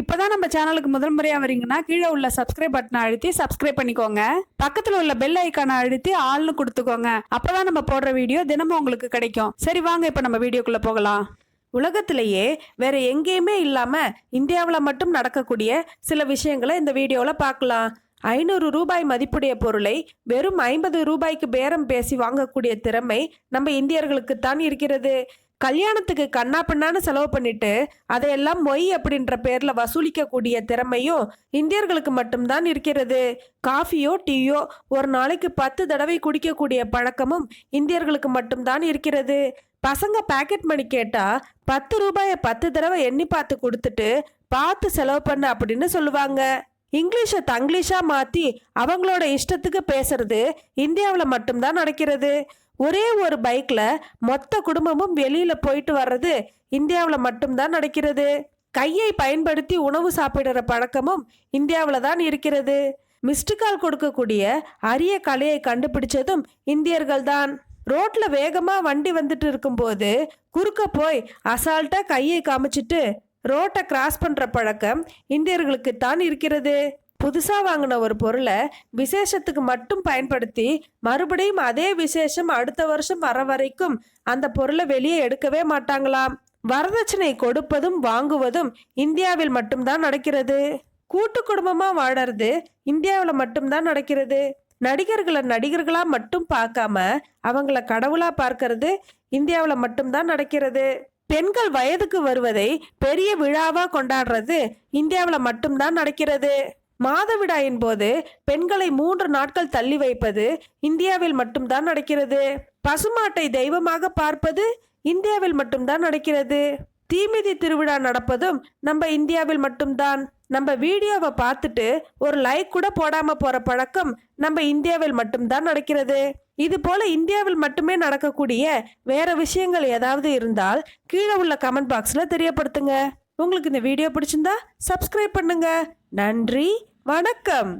இப்போதான் நம்ம சேனலுக்கு முதல் முறையாக வரீங்கன்னா கீழே உள்ள சப்ஸ்கிரைப் பட்டனை அழுத்தி சப்ஸ்கிரைப் பண்ணிக்கோங்க. பக்கத்தில் உள்ள பெல் ஐக்கானை அழுத்தி ஆள்னு கொடுத்துக்கோங்க. அப்போதான் நம்ம போடுற வீடியோ தினமும் உங்களுக்கு கிடைக்கும். சரி வாங்க இப்போ நம்ம வீடியோக்குள்ளே போகலாம். உலகத்திலேயே வேற எங்கேயுமே இல்லாமல் இந்தியாவில் மட்டும் நடக்கக்கூடிய சில விஷயங்களை இந்த வீடியோவில் பார்க்கலாம். ஐநூறு ரூபாய் மதிப்புடைய பொருளை வெறும் ஐம்பது ரூபாய்க்கு பேரம் பேசி வாங்கக்கூடிய திறமை நம்ம இந்தியர்களுக்குத்தான் இருக்கிறது. கல்யாணத்துக்கு கண்ணா பின்னான்னு செலவு பண்ணிட்டு அதையெல்லாம் மொய் அப்படின்ற பேர்ல வசூலிக்கக்கூடிய திறமையும் இந்தியர்களுக்கு மட்டும்தான் இருக்கிறது. காஃபியோ டீயோ ஒரு நாளைக்கு பத்து தடவை குடிக்கக்கூடிய பழக்கமும் இந்தியர்களுக்கு மட்டும்தான் இருக்கிறது. பசங்க பேக்கெட் மணி கேட்டா பத்து ரூபாயை பத்து தடவை எண்ணி பார்த்து கொடுத்துட்டு பார்த்து செலவு பண்ண அப்படின்னு சொல்லுவாங்க. இங்கிலீஷை தங்கிலீஷாக மாற்றி அவங்களோட இஷ்டத்துக்கு பேசுறது இந்தியாவில் மட்டும்தான் நடக்கிறது. ஒரே ஒரு பைக்கில் மொத்த குடும்பமும் வெளியில் போயிட்டு வர்றது இந்தியாவில் மட்டும்தான் நடக்கிறது. கையை பயன்படுத்தி உணவு சாப்பிடுற பழக்கமும் இந்தியாவில் தான் இருக்கிறது. மிஸ்டு கால் கொடுக்கக்கூடிய அரிய கலையை கண்டுபிடிச்சதும் இந்தியர்கள் தான். ரோட்ல வேகமா வண்டி வந்துட்டு இருக்கும்போது குறுக்க போய் அசால்ட்டா கையை காமிச்சிட்டு ரோட்டை கிராஸ் பண்ற பழக்கம் இந்தியர்களுக்கு தான் இருக்கிறது. புதுசாக வாங்கின ஒரு பொருளை விசேஷத்துக்கு மட்டும் பயன்படுத்தி மறுபடியும் அதே விசேஷம் அடுத்த வருஷம் வர வரைக்கும் அந்த பொருளை வெளியே எடுக்கவே மாட்டாங்களாம். வரதட்சணை கொடுப்பதும் வாங்குவதும் இந்தியாவில் மட்டும்தான் நடக்கிறது. கூட்டு குடும்பமாக வாழறது இந்தியாவில் மட்டும்தான் நடக்கிறது. நடிகர்களை நடிகர்களாக மட்டும் பார்க்காம அவங்கள கடவுளாக பார்க்கறது இந்தியாவில் மட்டும்தான் நடக்கிறது. பெண்கள் வயதுக்கு வருவதை பெரிய விழாவாக கொண்டாடுறது இந்தியாவில் மட்டும்தான் நடக்கிறது. மாதவிடாயின் போது பெண்களை மூன்று நாட்கள் தள்ளி வைப்பது இந்தியாவில் மட்டும்தான் நடக்கிறது. பசுமாட்டை தெய்வமாக பார்ப்பது இந்தியாவில் மட்டும்தான் நடக்கிறது. தீமிதி திருவிழா நடப்பதும் நம்ம இந்தியாவில் மட்டும்தான். நம்ம வீடியோவை பார்த்துட்டு ஒரு லைக் கூட போடாம போற பழக்கம் நம்ம இந்தியாவில் மட்டும்தான் நடக்கிறது. இது போல இந்தியாவில் மட்டுமே நடக்கக்கூடிய வேற விஷயங்கள் ஏதாவது இருந்தால் கீழே உள்ள கமெண்ட் பாக்ஸ்ல தெரியப்படுத்துங்க. உங்களுக்கு இந்த வீடியோ பிடிச்சிருந்தா சப்ஸ்கிரைப் பண்ணுங்க. நன்றி வணக்கம்.